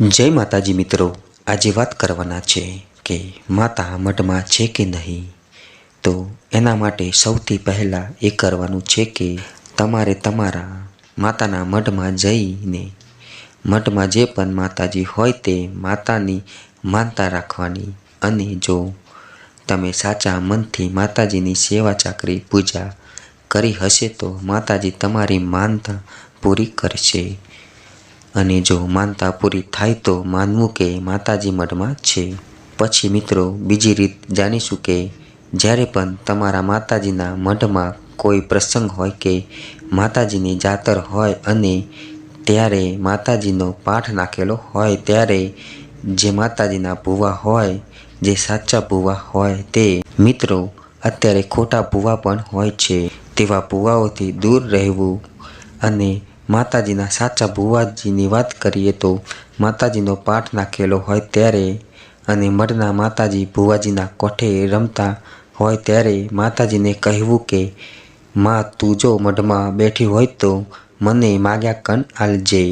જય માતાજી મિત્રો, આજે વાત કરવાના છે કે માતા મઢમાં છે કે નહીં? તો એના માટે સૌથી પહેલાં એ કરવાનું છે કે તમારે તમારા માતાના મઢમાં જઈને, મઢમાં જે પણ માતાજી હોય તે માતાની માનતા રાખવાની અને જો તમે સાચા મનથી માતાજીની સેવા ચાકરી પૂજા કરી હશે તો માતાજી તમારી માનતા પૂરી કરશે. અને જો માનતા પૂરી થાય તો માનવું કે માતાજી મઢમાં છે. પછી મિત્રો, બીજી રીત જાણીશું કે જ્યારે પણ તમારા માતાજીના મઢમાં કોઈ પ્રસંગ હોય કે માતાજીની જાતર હોય અને ત્યારે માતાજીનો પાઠ નાખેલો હોય, ત્યારે જે માતાજીના ભૂવા હોય, જે સાચા ભૂવા હોય તે મિત્રો, અત્યારે ખોટા ભૂવા પણ હોય છે. તેવા ભૂવાઓથી દૂર રહેવું અને માતાજીના સાચા ભુવાજીની વાત કરીએ તો માતાજીનો પાઠ નાખેલો હોય ત્યારે અને મઢના માતાજી ભુવાજીના કોઠે રમતા હોય ત્યારે માતાજીને કહેવું કે, માં, તું જો મઢમાં બેઠી હોય તો મને માગ્યા કણ આલજે.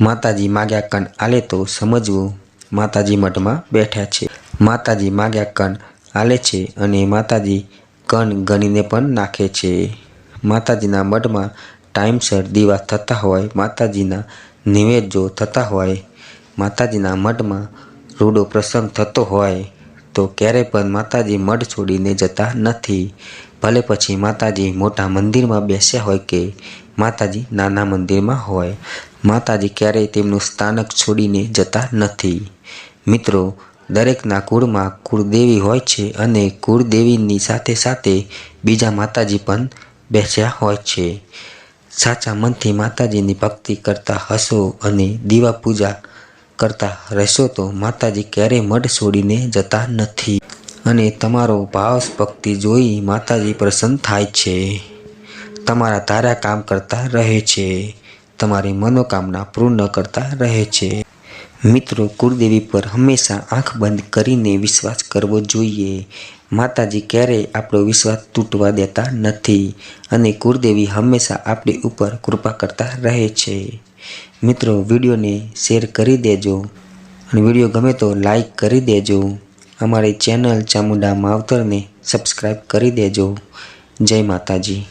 માતાજી માગ્યા કણ આલે તો સમજવું, માતાજી મઢમાં બેઠા છે. માતાજી માગ્યા કણ આલે છે અને માતાજી કણ ગણીને પણ નાખે છે. માતાજીના મઢમાં ટાઈમસર દીવા થતા હોય, માતાજીના નિવેદ્યો થતા હોય, માતાજીના મઢમાં રૂડો પ્રસંગ થતો હોય, તો ક્યારેય પણ માતાજી મઢ છોડીને જતા નથી. ભલે પછી માતાજી મોટા મંદિરમાં બેસ્યા હોય કે માતાજી નાના મંદિરમાં હોય, માતાજી ક્યારેય તેમનું સ્થાનક છોડીને જતા નથી. મિત્રો, દરેકના કુળમાં કુળદેવી હોય છે અને કુળદેવીની સાથે સાથે બીજા માતાજી પણ બેસ્યા હોય છે. સાચા મનથી માતાજીની ભક્તિ કરતા હશો અને દીવા પૂજા કરતા રહેશો તો માતાજી ક્યારેય મઢ છોડીને જતા નથી. અને તમારો ભાવ ભક્તિ જોઈ માતાજી પ્રસન્ન થાય છે. તમારા તારા કામ કરતા રહે છે. તમારી મનોકામના પૂર્ણ કરતા રહે છે. મિત્રો, કુળદેવી પર હંમેશા આંખ બંધ કરીને વિશ્વાસ કરવો જોઈએ. માતાજી ક્યારેય આપણો વિશ્વાસ તૂટવા દેતા નથી અને કુળદેવી હંમેશા આપણી ઉપર કૃપા કરતા રહે છે. મિત્રો, વિડીયોને શેર કરી દેજો અને વીડિયો ગમે તો લાઈક કરી દેજો. અમારી ચેનલ ચામુંડા માવતરને સબસ્ક્રાઈબ કરી દેજો. જય માતાજી.